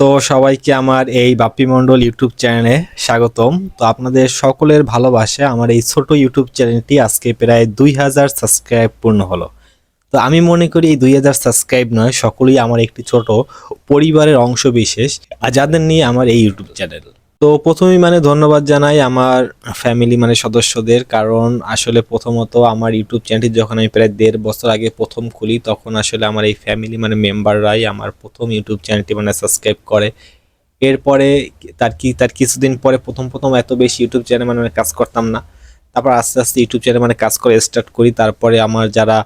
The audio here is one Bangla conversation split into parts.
তো সবাইকে আমার এই বাপ্পি মণ্ডল ইউটিউব চ্যানেলে স্বাগতম। তো আপনাদের সকলের ভালোবাসে, আমার এই ছোট ইউটিউব চ্যানেলটি আজকে প্রায় দুই হাজার সাবস্ক্রাইব পূর্ণ হলো। তো আমি মনে করি এই দুই হাজার সাবস্ক্রাইব নয়, সকলেই আমার একটি ছোট পরিবারের অংশ বিশেষ, আর যাদের নিয়ে আমার এই ইউটিউব চ্যানেল। তো প্রথমেই মানে ধন্যবাদ জানাই আমার ফ্যামিলি মানে সদস্যদের, কারণ আসলে প্রথমত আমার ইউটিউব চ্যানেলটি যখন আমি প্রায় দেড় বছর আগে প্রথম খুলি, তখন আসলে আমার এই ফ্যামিলি মানে মেম্বাররাই আমার প্রথম ইউটিউব চ্যানেলটি মানে সাবস্ক্রাইব করে। এরপরে তার কি, তার কিছুদিন পরে প্রথম প্রথম এত বেশি ইউটিউব চ্যানেল মানে কাজ করতাম না। তারপর আস্তে আস্তে ইউটিউব চ্যানেল মানে কাজ করে স্টার্ট করি। তারপরে আমার যারা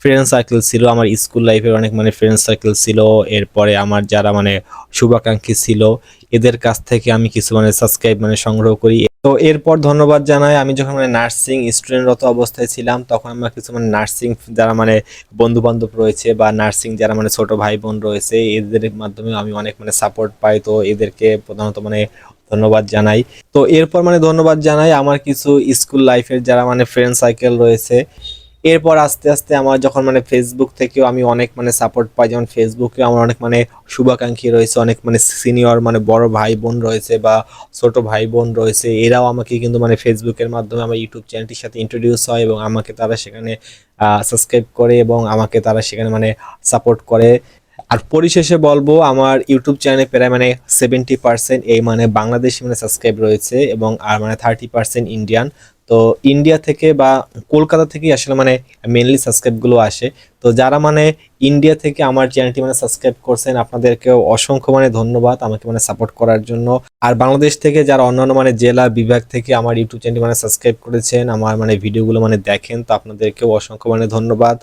ফ্রেন্ড সার্কেল ছিল, আমার স্কুল লাইফের অনেক মানে ফ্রেন্ড সার্কেল ছিল, এরপরে আমার যারা মানে শুভাকাঙ্ক্ষী ছিল, এদের কাছ থেকে আমি কিছু মানে সাবস্ক্রাইব মানে সংগ্রহ করি। তো এরপর ধন্যবাদ জানাই, আমি যখন মানে নার্সিং স্টুডেন্টরত অবস্থায় ছিলাম, তখন আমার কিছু মানে নার্সিং যারা মানে বন্ধু বান্ধব রয়েছে বা নার্সিং যারা মানে ছোট ভাই বোন রয়েছে, এদের মাধ্যমে আমি অনেক মানে সাপোর্ট পাই। তো এদেরকে প্রধানত মানে ধন্যবাদ জানাই। তো এরপর মানে ধন্যবাদ জানাই আমার কিছু স্কুল লাইফের যারা মানে ফ্রেন্ড সার্কেল রয়েছে এরপর আস্তে আস্তে আমার যখন মানে ফেসবুক থেকেও আমি অনেক মানে সাপোর্ট পাই, যেমন ফেসবুকে আমার অনেক মানে শুভাকাঙ্ক্ষী রয়েছে, অনেক মানে সিনিয়র মানে বড় ভাই বোন রয়েছে বা ছোট ভাই বোন রয়েছে, এরাও আমাকে কিন্তু মানে ফেসবুকের মাধ্যমে আমার ইউটিউব চ্যানেলটির সাথে ইন্ট্রোডিউস হয় এবং আমাকে তারা সেখানে সাবস্ক্রাইব করে এবং আমাকে তারা সেখানে মানে সাপোর্ট করে। আর পরিশেষে বলব, আমার ইউটিউব চ্যানেলে প্রায় মানে সেভেন্টি পার্সেন্ট এই মানে বাংলাদেশি মানে সাবস্ক্রাইব রয়েছে এবং, আর মানে থার্টি পার্সেন্ট ইন্ডিয়ান তো ইন্ডিয়া থেকে বা কলকাতা থেকেই আসলে মানে মেনলি সাবস্ক্রাইবগুলো আসে। তো যারা মানে ইন্ডিয়া থেকে আমার চ্যানেলটি মানে সাবস্ক্রাইব করছেন, আপনাদেরকেও অসংখ্য মানে ধন্যবাদ আমাকে মানে সাপোর্ট করার জন্য। আর বাংলাদেশ থেকে যারা অন্যান্য মানে জেলা বিভাগ থেকে আমার ইউটিউব চ্যানেলটি মানে সাবস্ক্রাইব করেছেন, আমার মানে ভিডিওগুলো মানে দেখেন, তো আপনাদেরকেও অসংখ্য মানে ধন্যবাদ।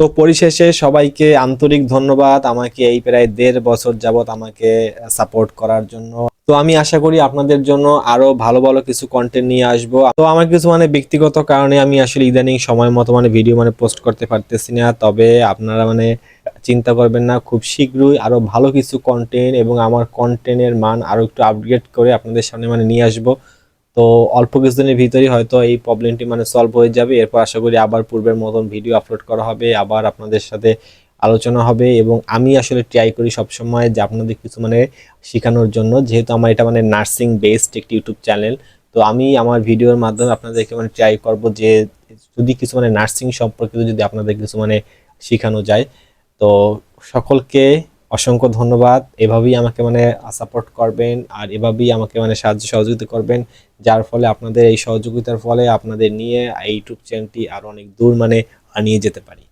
তো পরিশেষে সবাইকে আন্তরিক ধন্যবাদ আমাকে এই প্রায় দেড় বছর যাবত আমাকে সাপোর্ট করার জন্য। তো আমি আশা করি আপনাদের জন্য আরও ভালো ভালো কিছু কন্টেন্ট নিয়ে আসব। তো আমার কিছু মানে ব্যক্তিগত কারণে আমি আসলে ইদানিং সময় মতো মানে ভিডিও মানে পোস্ট করতে পারতেছি না। তবে আপনারা মানে চিন্তা করবেন না, খুব শীঘ্রই আরও ভালো কিছু কন্টেন্ট এবং আমার কন্টেন্টের মান আরও একটু আপগ্রেড করে আপনাদের সামনে মানে নিয়ে আসব। তো অল্প কিছুদিনের ভিতরেই হয়তো এই প্রবলেমটি মানে সলভ হয়ে যাবে। এরপর আশা করি আবার পূর্বের মতন ভিডিও আপলোড করা হবে। আবার আপনাদের সাথে আলোচনা হবে এবং আমি আসলে ট্রাই করি সবসময় যে আপনাদের কিছু মানে শেখানোর জন্য। যেহেতু আমার এটা মানে নার্সিং বেসড একটি ইউটিউব চ্যানেল তো আমি আমার ভিডিওর মাধ্যমে আপনাদেরকে মানে ট্রাই করব যে যদি কিছু মানে নার্সিং সম্পর্কিত যদি আপনাদের কিছু মানে শেখানো যায়। তো সকলকে অসংখ্য ধন্যবাদ। এভাবেই আমাকে মানে সাপোর্ট করবেন আর এভাবেই আমাকে মানে সাহায্য সহযোগিতা করবেন, যার ফলে আপনাদের এই সহযোগিতার ফলে আপনাদের নিয়ে এই ইউটিউব চ্যানেলটি আরও অনেক দূর মানে নিয়ে যেতে পারি।